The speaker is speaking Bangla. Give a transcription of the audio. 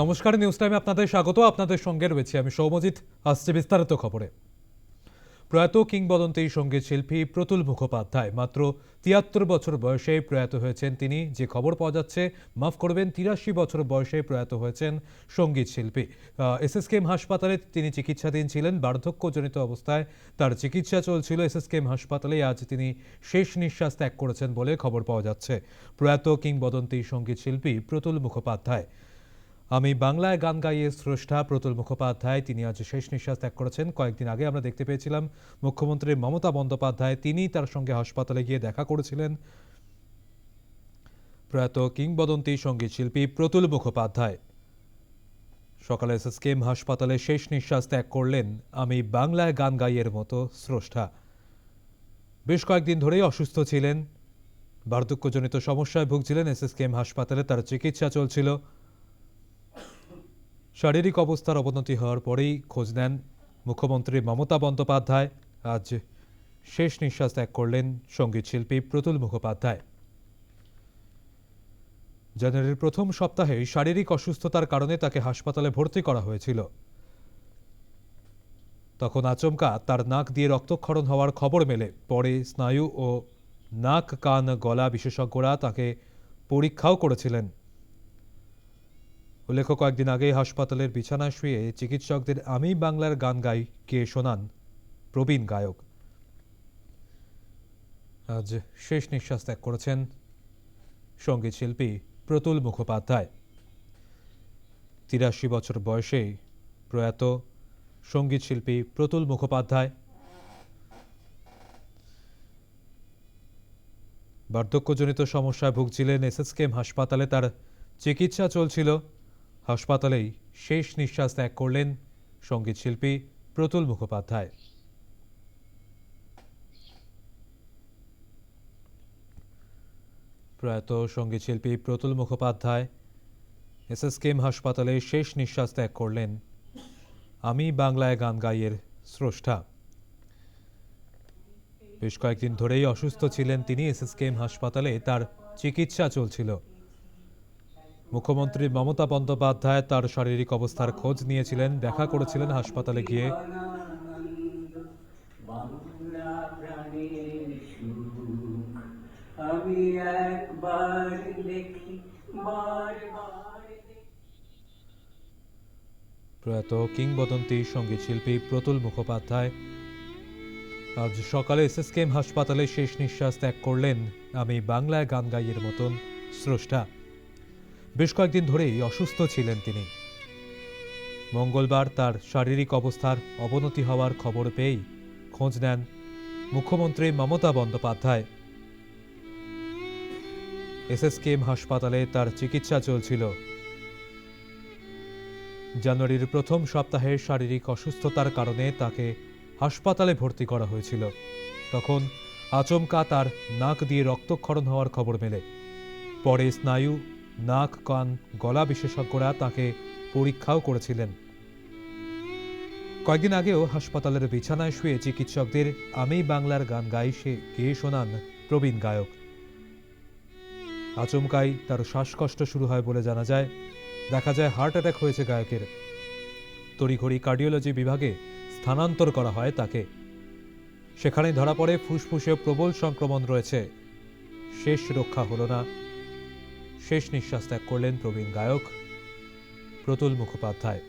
নমস্কার নিউজ টাইমে আপনাদের স্বাগত। আপনাদের সঙ্গে রয়েছে আমি সৌমজিৎ। আসছে বিস্তারিত খবরে। প্রয়াত কিংবদন্তি সংগীত শিল্পী প্রতুল মুখোপাধ্যায়, মাত্র তিয়াত্তর বছর বয়সে প্রয়াত হয়েছেন তিনি। যে খবর পাওয়া যাচ্ছে, মাফ করবেন, তিরাশি বছর বয়সে প্রয়াত হয়েছেন সংগীত শিল্পী। এসএসকেএম হাসপাতালে তিনি চিকিৎসাধীন ছিলেন। বার্ধক্যজনিত অবস্থায় তার চিকিৎসা চলছিল। এসএসকেএম হাসপাতালে আজ তিনি শেষ নিঃশ্বাস ত্যাগ করেছেন বলে খবর পাওয়া যাচ্ছে। প্রয়াত কিংবদন্তি সংগীত শিল্পী প্রতুল মুখোপাধ্যায় আমি বাংলায় গান গাইয়ে স্রষ্টা প্রতুল মুখোপাধ্যায়, তিনি আজ শেষ নিঃশ্বাস ত্যাগ করেছেন। কয়েকদিন আগে আমরা দেখতে পেয়েছিলাম, মুখ্যমন্ত্রী মমতা বন্দ্যোপাধ্যায় তিনি তার সঙ্গে হাসপাতালে গিয়ে দেখা করেছিলেন। প্রয়াত কিংবদন্তি সংগীত শিল্পী প্রতুল মুখোপাধ্যায়। সকালে এসএসকেএম হাসপাতালে শেষ নিঃশ্বাস ত্যাগ করলেন আমি বাংলায় গান গাইয়ের মতো স্রষ্টা। বেশ কয়েকদিন ধরেই অসুস্থ ছিলেন। বার্ধক্যজনিত সমস্যায় ভুগছিলেন এসএসকেএম হাসপাতালে, তার চিকিৎসা চলছিল। শারীরিক অবস্থার অবনতি হওয়ার পরেই খোঁজ নেন মুখ্যমন্ত্রী মমতা বন্দ্যোপাধ্যায়। আজ শেষ নিঃশ্বাস ত্যাগ করলেন সংগীত শিল্পী প্রতুল মুখোপাধ্যায়। জানুয়ারির প্রথম সপ্তাহে শারীরিক অসুস্থতার কারণে তাকে হাসপাতালে ভর্তি করা হয়েছিল। তখন আচমকা তার নাক দিয়ে রক্তক্ষরণ হওয়ার খবর মেলে। পরে স্নায়ু ও নাক কান গলা বিশেষজ্ঞরা তাকে পরীক্ষাও করেছিলেন। উল্লেখ্য কয়েকদিন আগে হাসপাতালের বিছানায় শুয়ে চিকিৎসকদের আমি বাংলার গান গাই, কে শোনান? প্রবীণ গায়ক। আজ শেষ নিঃশ্বাস ত্যাগ করেছেন সংগীত শিল্পী প্রতুল মুখোপাধ্যায়। তিরাশি বছর বয়সে প্রয়াত সংগীত শিল্পী প্রতুল মুখোপাধ্যায়। বার্ধক্যজনিত সমস্যায় ভুগছিলেন এসএসকেএম হাসপাতালে, তার চিকিৎসা চলছিল। হাসপাতালেই শেষ নিঃশ্বাস ত্যাগ করলেন সংগীত শিল্পী প্রতুল মুখোপাধ্যায়। প্রয়াত সংগীত শিল্পী প্রতুল মুখোপাধ্যায় এসএসকেএম হাসপাতালে শেষ নিঃশ্বাস ত্যাগ করলেন আমি বাংলায় গান গাইয়ের স্রষ্টা। বেশ কয়েকদিন ধরেই অসুস্থ ছিলেন তিনি এস এস এসএসকেএম হাসপাতালে, তার চিকিৎসা চলছিল। মুখ্যমন্ত্রী মমতা বন্দ্যোপাধ্যায় তার শারীরিক অবস্থার খোঁজ নিয়েছিলেন, দেখা করেছিলেন হাসপাতালে গিয়ে। প্রয়াত কিংবদন্তি সংগীত শিল্পী প্রতুল মুখোপাধ্যায়, আজ সকালে এসএসকেএম হাসপাতালে শেষ নিঃশ্বাস ত্যাগ করলেন আমি বাংলায় গান গাইয়ের মতন স্রষ্টা। বেশ কয়েকদিন ধরেই অসুস্থ ছিলেন তিনি। মঙ্গলবার তার শারীরিক অবস্থার অবনতি হওয়ার খবর পেয়েই খোঁজ নেন মুখ্যমন্ত্রী মমতা বন্দ্যোপাধ্যায়। এসএসকেএম হাসপাতালে তার চিকিৎসা চলছিল। জানুয়ারির প্রথম সপ্তাহে শারীরিক অসুস্থতার কারণে তাকে হাসপাতালে ভর্তি করা হয়েছিল। তখন আচমকা তার নাক দিয়ে রক্তক্ষরণ হওয়ার খবর মেলে। পরে স্নায়ু নাক, কান, গলা বিশেষজ্ঞরা তাকে পরীক্ষাও করেছিলেন। কয়েকদিন আগেও হাসপাতালের বিছানায় শুয়ে চিকিৎসকদের আমি বাংলার গান গাই সে গেয়ে শোনান প্রবীণ গায়ক। আচমকাই তার শ্বাসকষ্ট শুরু হয় বলে জানা যায়, দেখা যায় হার্ট অ্যাটাক হয়েছে গায়কের। তড়িঘড়ি কার্ডিওলজি বিভাগে স্থানান্তর করা হয় তাকে। সেখানে ধরা পড়ে ফুসফুসে প্রবল সংক্রমণ রয়েছে। শেষ রক্ষা হলো না। শেষ নিঃশ্বাস ত্যাগ করলেন প্রবীণ গায়ক প্রতুল মুখোপাধ্যায়।